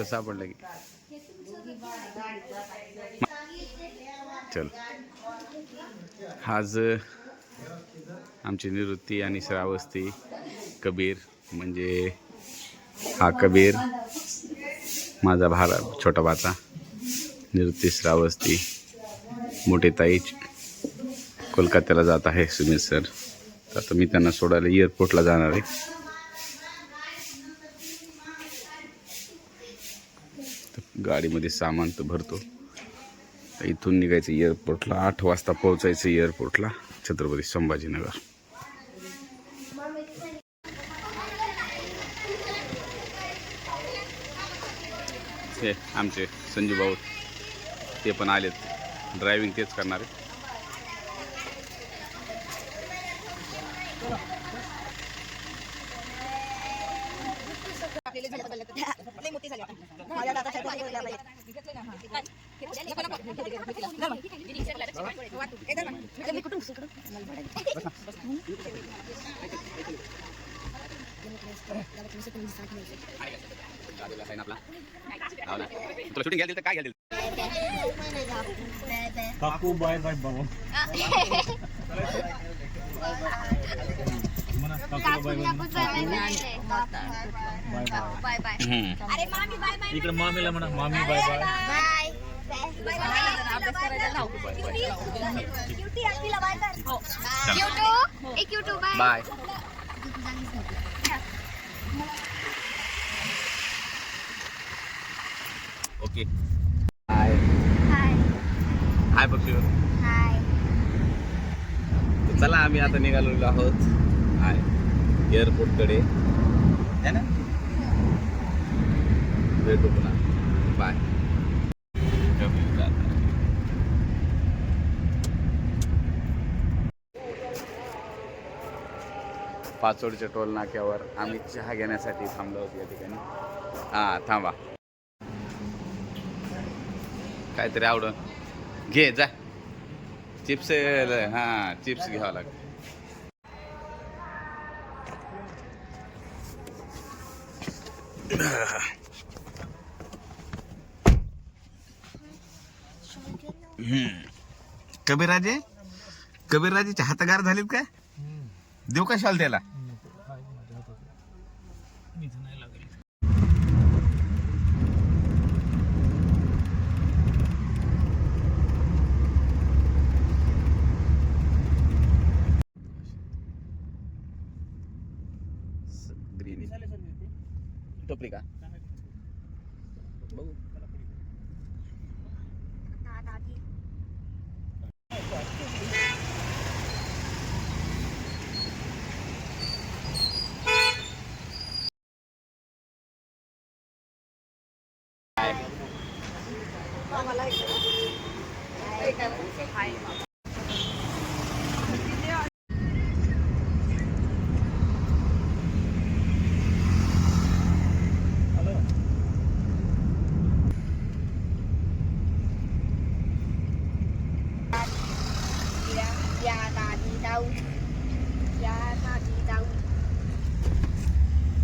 कुठं सापडलं की. चल. आज आमची निवृत्ती आणि श्रावस्ती कबीर म्हणजे हा कबीर माझा भारा छोटा भाचा निवृत्ती श्रावस्ती मोठे ताई कोलकात्याला जात आहे सुमित सर. तर आता मी त्यांना सोडायला एअरपोर्टला जाणार आहे. गाडीमध्ये सामान तर भरतो. इथून निघायचं एअरपोर्टला आठ वाजता पोहोचायचं एअरपोर्टला छत्रपती संभाजीनगर. हे आमचे संजू भाऊ ते पण आलेत. ड्रायव्हिंग तेच करणार आहे लई मोठी झाली आता. माझ्या दादाच्या घरी गेला बाई. ए, धर ना. इकडे मी कुठून इकडून? तुला शूटिंग घ्यायला काय घ्यायला? काकू बाय बाय बाबा इकडे मामीला म्हणा मामी bye. Bye. Bye okay hi hi hi पक्षी चला आम्ही आता निघालेलो आहोत. हाय एअरपोर्टकडे है ना? भेटू पुन्हा. बाय पाचोडच्या टोल नाक्यावर आम्ही चहा घेण्यासाठी थांबलो होतो या ठिकाणी. हां थांबा. काहीतरी आवडून घे जा. चिप्स हां चिप्स घ्यावं लागेल कबीराजे कबीरराजेचे हातगार झालेत काय? देऊ का शाल त्याला? टोपली का? बघू.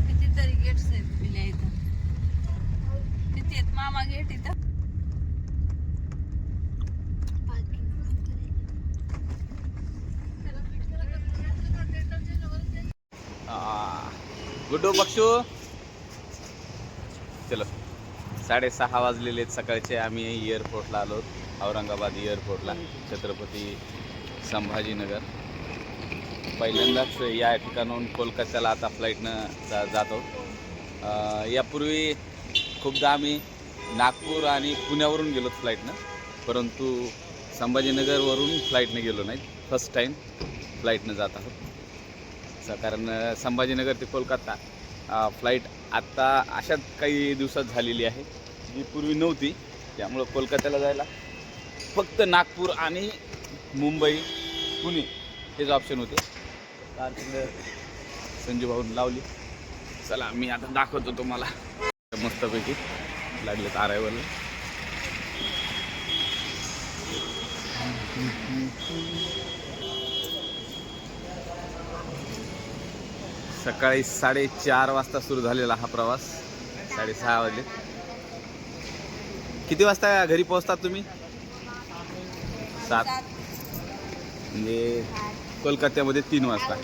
कितीतरी गेट्स आहेत पिल्या इथं. किती आहेत? मामा गेट इथं? गुड्डू बक्षू चलो. साडेसहा वाजलेले आहेत सकाळचे. आम्ही एअरपोर्टला आलो. औरंगाबाद एअरपोर्टला छत्रपती संभाजीनगर. पहिल्यांदाच या ठिकाणाहून कोलकात्याला आता फ्लाईटनं जा जातो. यापूर्वी खूपदा आम्ही नागपूर आणि पुण्यावरून गेलो फ्लाईटनं परंतु संभाजीनगरवरून फ्लाईटनं गेलो नाही. फर्स्ट टाईम फ्लाईटनं जात आहोत. जायचं कारण संभाजीनगर ते कोलकाता फ्लाईट आत्ता अशाच काही दिवसात झालेली आहे जी पूर्वी नव्हती. त्यामुळं कोलकात्याला जायला फक्त नागपूर आणि मुंबई पुणे हेच ऑप्शन होते. तर संजू भाऊन लावली. चला मी आता दाखवतो तुम्हाला. मस्तपैकी लागले तारायवरला सकाळी साडेचार वाजता सुरू झालेला हा प्रवास. साडेसहा वाजले. किती वाजता घरी पोहोचतात तुम्ही? सात. म्हणजे कोलकात्यामध्ये तीन वाजता.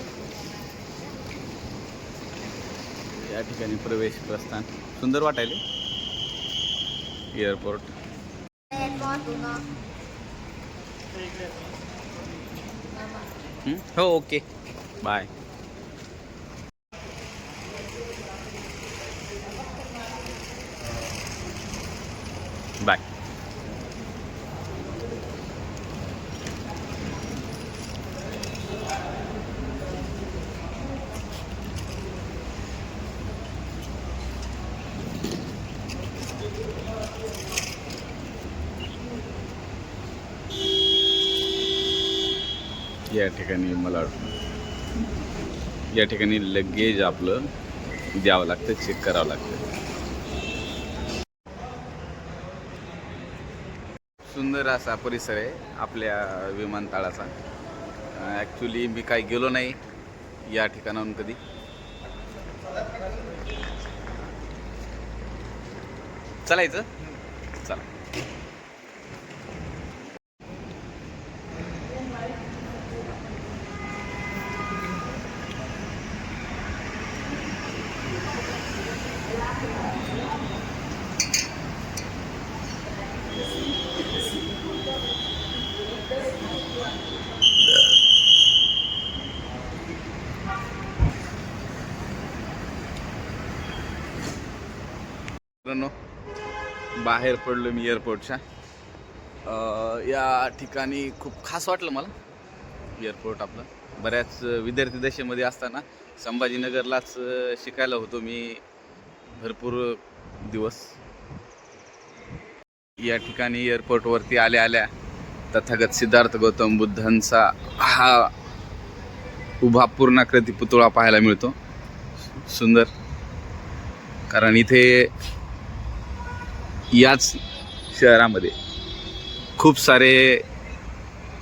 या ठिकाणी प्रवेश प्रस्थान. सुंदर वाटायले. एअरपोर्ट. हो ओके. बाय. बाय या ठिकाणी मला या ठिकाणी लगेज आपलं द्यावं लागतं चेक करावं लागतं. सुंदर असा परिसर आहे आपल्या विमानतळाचा. ॲक्च्युली मी काही गेलो नाही या ठिकाणाहून कधी. चालायचं? चला. मित्रांनो बाहेर पडलो मी एअरपोर्टच्या या ठिकाणी खूप खास वाटलं मला एअरपोर्ट आपलं. बऱ्याच विद्यार्थी दशेमध्ये असताना संभाजीनगरलाच शिकायला होतो मी. भरपूर दिवस. या ठिकाणी एअरपोर्टवरती आल्या आल्या तथागत सिद्धार्थ गौतम बुद्धांचा हा उभा पूर्णाकृती पुतळा पाहायला मिळतो. सुंदर. कारण इथे याच शहरामध्ये खूप सारे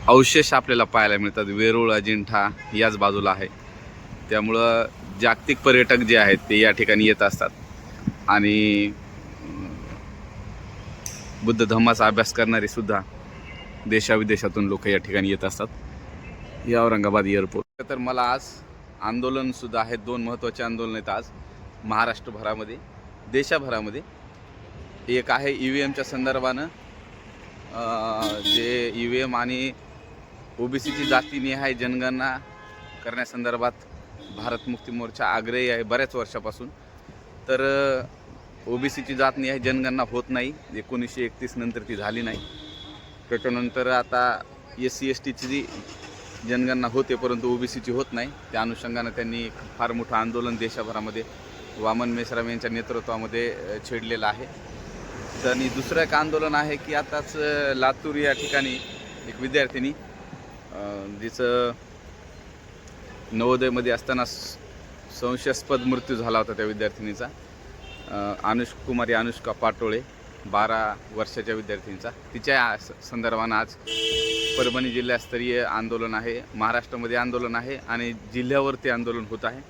अवशेष आपल्याला पाहायला मिळतात. वेरूळ अजिंठा याच बाजूला आहे. त्यामुळं जागतिक पर्यटक जे आहेत ते या ठिकाणी येत असतात. आणि बुद्ध धम्माचा अभ्यास करणारे सुद्धा देशाविदेशातून लोक या ठिकाणी येत असतात. या औरंगाबाद एअरपोर्ट. तर मला आज आंदोलनसुद्धा आहेत दोन महत्त्वाचे आंदोलन आहेत आज. महाराष्ट्रभरामध्ये देशाभरामध्ये एक आहे ई व्ही एमच्या संदर्भानं. जे ई व्ही एम आणि ओ बी सीची जातीनिहाय जनगणना करण्यासंदर्भात भारत मुक्ती मोर्चा आग्रही आहे बऱ्याच वर्षापासून. तर ओ बी सीची जातनिहाय जनगणना होत नाही. एकोणीसशे एकतीस नंतर ती झाली नाही. त्याच्यानंतर आता एस सी एस टीची जी जनगणना होते परंतु ओ बी सीची होत नाही. त्या अनुषंगानं त्यांनी फार मोठं आंदोलन देशभरामध्ये वामन मेश्राम यांच्या नेतृत्वामध्ये छेडलेलं आहे. तर आणि दुसरं एक आंदोलन आहे की आताच लातूर या ठिकाणी एक विद्यार्थिनी जिचं नवोदयमध्ये असताना संशयास्पद मृत्यू झाला होता त्या विद्यार्थिनीचा. अनुष कुमारी अनुष्का पाटोळे बारा वर्षाच्या विद्यार्थिनीचा. तिच्या स- संदर्भानं आज परभणी जिल्हास्तरीय आंदोलन आहे महाराष्ट्रामध्ये आंदोलन आहे आणि जिल्ह्यावरती आंदोलन होत आहे.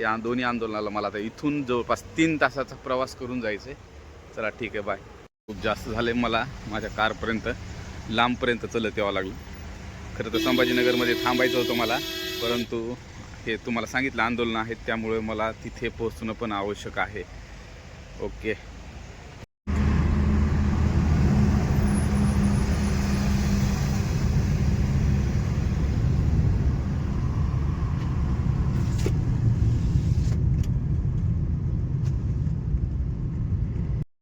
या दोन्ही आंदोलनाला मला आता इथून जवळपास तीन तासाचा प्रवास करून जायचं आहे चला ठीक आहे बाय. खूप जास्त झाले मला माझ्या कारपर्यंत लांबपर्यंत चलत यावं लागलं. खरं तर संभाजीनगरमध्ये थांबायचं होतं मला परंतु हे तुम्हाला सांगितलं आंदोलन आहेत त्यामुळे मला तिथे पोहोचणं पण आवश्यक आहे. ओके.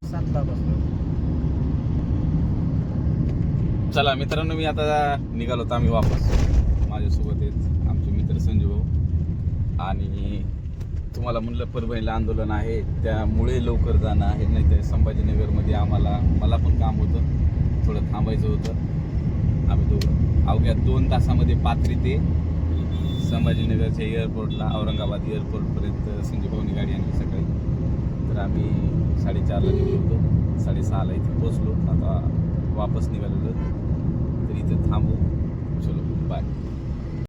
सातला बसलो. चला मित्रांनो मी आता निघालो तर आम्ही वापस. माझ्यासोबत आहेत आमचे मित्र संजू भाऊ. आणि तुम्हाला म्हणलं परभणीला आंदोलन आहे त्यामुळे लवकर जाणं आहे नाही तर संभाजीनगरमध्ये आम्हाला मला पण काम होतं. थोडं थांबायचं होतं. आम्ही दोघं. अवघ्या दोन तासामध्ये पात्री ते संभाजीनगरच्या एअरपोर्टला औरंगाबाद एअरपोर्टपर्यंत संजू भाऊनी गाडी आणली सकाळी. तर आम्ही साडेचारला निघलो होतो. साडेसहाला इथे पोचलो आता वापस निघालेलो. রাত্রিতে থামো। চলো বাই